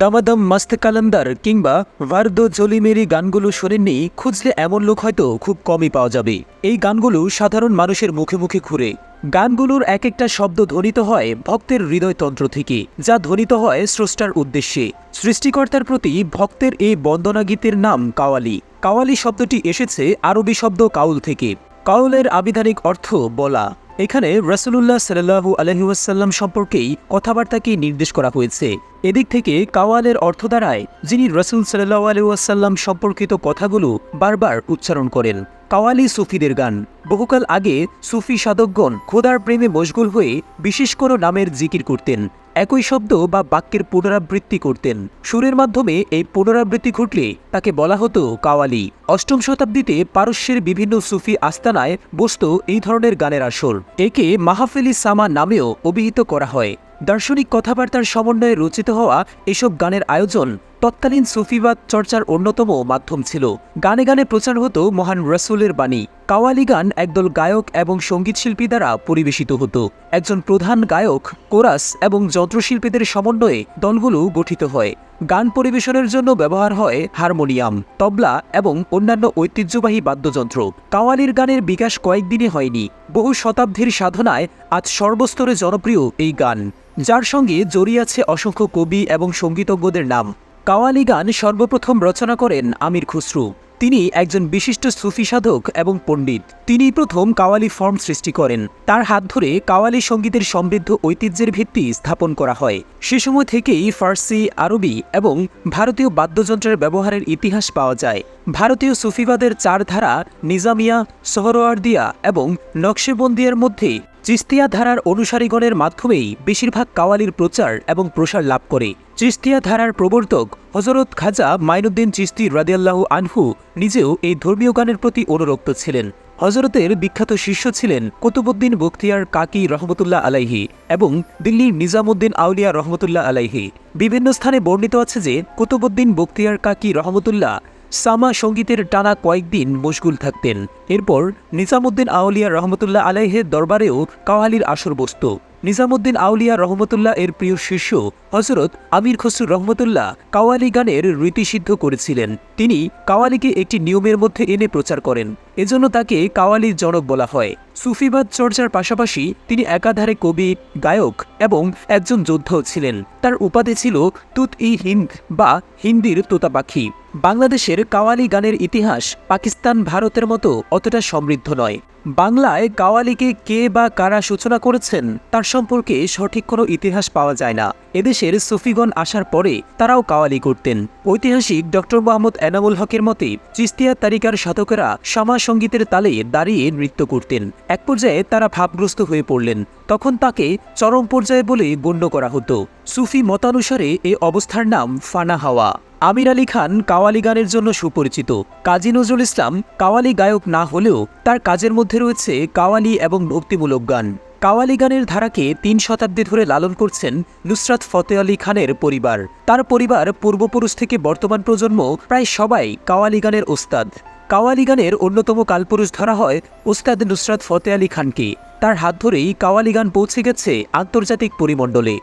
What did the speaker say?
দামাদম মস্ত কালান্দার কিংবা ভার্দো জলিমেরি গানগুলো শোনেননি, খুঁজলে এমন লোক হয়তো খুব কমই পাওয়া যাবে। এই গানগুলো সাধারণ মানুষের মুখে মুখে ঘুরে। গানগুলোর এক একটা শব্দ ধ্বনিত হয় ভক্তের হৃদয়তন্ত্র থেকে, যা ধ্বনিত হয় স্রষ্টার উদ্দেশ্যে। সৃষ্টিকর্তার প্রতি ভক্তের এই বন্দনা গীতের নাম কাওয়ালি। কাওয়ালি শব্দটি এসেছে আরবি শব্দ কাউল থেকে। কাউলের আবিধানিক অর্থ বলা। এখানে রসুলুল্লাহ সাল্লাহু আলহিউসাল্লাম সম্পর্কেই কথাবার্তাকে নির্দেশ করা হয়েছে? এদিক থেকে কাওয়ালের অর্থ দ্বারায় যিনি রসুল সাল্লাহ আলহিউসাল্লাম সম্পর্কিত কথাগুলো বারবার উচ্চারণ করেন। কাওয়ালি সুফিদের গান। বহুকাল আগে সুফি সাধকগণ খোদার প্রেমে মশগুল হয়ে বিশেষ কোনো নামের জিকির করতেন, একই শব্দ বা বাক্যের পুনরাবৃত্তি করতেন। সুরের মাধ্যমে এই পুনরাবৃত্তি ঘটলে তাকে বলা হতো কাওয়ালি। অষ্টম শতাব্দীতে পারস্যের বিভিন্ন সুফি আস্তানায় বসত এই ধরনের গানের আসর। একে মাহফিলি সামা নামেও অভিহিত করা হয়। দার্শনিক কথাবার্তার সমন্বয়ে রচিত হওয়া এসব গানের আয়োজন তৎকালীন সুফিবাদ চর্চার অন্যতম মাধ্যম ছিল। গানে গানে প্রচার হতো মহান রসুলের বাণী। কাওয়ালি গান একদল গায়ক এবং সঙ্গীতশিল্পী দ্বারা পরিবেশিত হতো। একজন প্রধান গায়ক, কোরাস এবং যন্ত্রশিল্পীদের সমন্বয়ে দলগুলো গঠিত হয়। গান পরিবেশনের জন্য ব্যবহার হয় হারমোনিয়াম, তবলা এবং অন্যান্য ঐতিহ্যবাহী বাদ্যযন্ত্র। কাওয়ালির গানের বিকাশ কয়েকদিনে হয়নি। বহু শতাব্দীর সাধনায় আজ সর্বস্তরে জনপ্রিয় এই গান, যার সঙ্গে জড়িয়ে আছে অসংখ্য কবি এবং সঙ্গীতজ্ঞদের নাম। কাওয়ালি গান সর্বপ্রথম রচনা করেন আমির খুসরু। তিনি একজন বিশিষ্ট সুফি সাধক এবং পণ্ডিত। তিনি প্রথম কাওয়ালি ফর্ম সৃষ্টি করেন। তার হাত ধরে কাওয়ালি সঙ্গীতের সমৃদ্ধ ঐতিহ্যের ভিত্তি স্থাপন করা হয়। সে সময় থেকেই ফার্সি, আরবি এবং ভারতীয় বাদ্যযন্ত্রের ব্যবহারের ইতিহাস পাওয়া যায়। ভারতীয় সুফিবাদের চার ধারা নিজামিয়া সোহরোয়ার্দিয়া এবং নকশেবন্দিয়ার মধ্যে চিস্তিয়া ধারার অনুসারীগণের মাধ্যমেই বেশিরভাগ কাওয়ালির প্রচার এবং প্রসার লাভ করে। চিস্তিয়া ধারার প্রবর্তক হজরত খাজা মাইনুদ্দিন চিস্তি রাদিয়াল্লাহু আনহু নিজেও এই ধর্মীয় গানের প্রতি অনুরক্ত ছিলেন। হজরতের বিখ্যাত শিষ্য ছিলেন কুতুবুদ্দিন বখতিয়ার কাকি রহমতুল্লাহ আলাইহি এবং দিল্লির নিজামুদ্দিন আউলিয়া রহমতুল্লাহ আলাইহি। বিভিন্ন স্থানে বর্ণিত আছে যে কুতুবুদ্দিন বখতিয়ার কাকি রহমতুল্লাহ সামা সঙ্গীতের টানা কয়েকদিন মশগুল থাকতেন। এরপর নিজামুদ্দিন আউলিয়া রহমতুল্লাহ আলাইহের দরবারেও কাওয়ালির আসর বসত। নিজামুদ্দিন আউলিয়া রহমতুল্লাহ এর প্রিয় শিষ্য হজরত আমির খসরু রহমতুল্লাহ কাওয়ালি গানের রীতিসিদ্ধ করেছিলেন। তিনি কাওয়ালিকে একটি নিয়মের মধ্যে এনে প্রচার করেন। এজন্য তাকে কাওয়ালির জনক বলা হয়। সুফিবাদ চর্চার পাশাপাশি তিনি একাধারে কবি, গায়ক এবং একজন যোদ্ধাও ছিলেন। তার উপাধি ছিল তুত ই হিন্দ বা হিন্দির তোতা পাখি বাংলাদেশের কাওয়ালি গানের ইতিহাস পাকিস্তান ভারতের মতো অতটা সমৃদ্ধ নয়। বাংলায় কাওয়ালিকে কে বা কারা সূচনা করেছেন, তার সম্পর্কে সঠিক কোনো ইতিহাস পাওয়া যায় না। এদেশের সুফিগণ আসার পরে তারাও কাওয়ালি করতেন। ঐতিহাসিক ডক্টর মোহাম্মদ এনামুল হকের মতে, চিস্তিয়া তারিকার সাধকেরা সামা সঙ্গীতের তালে দাঁড়িয়ে নৃত্য করতেন। এক পর্যায়ে তারা ভাবগ্রস্ত হয়ে পড়লেন। তখন তাকে চরম পর্যায়ে বলে গণ্য করা হতো। সুফি মতানুসারে এ অবস্থার নাম ফানা হাওয়া। আমির আলী খান কাওয়ালি গানের জন্য সুপরিচিত। কাজী নজরুল ইসলাম কাওয়ালি গায়ক না হলেও তার কাজের মধ্যে রয়েছে কাওয়ালি এবং ভক্তিমূলক গান। কাওয়ালি গানের ধারাকে তিন শতাব্দী ধরে লালন করছেন নুসরাত ফতে আলী খানের পরিবার। তার পরিবার পূর্বপুরুষ থেকে বর্তমান প্রজন্ম প্রায় সবাই কাওয়ালি গানের ওস্তাদ। কাওয়ালি গানের অন্যতম কালপুরুষ ধরা হয় ওস্তাদ নুসরাত ফতে আলী খানকে। তার হাত ধরেই কাওয়ালি গান পৌঁছে গেছে আন্তর্জাতিক পরিমণ্ডলে।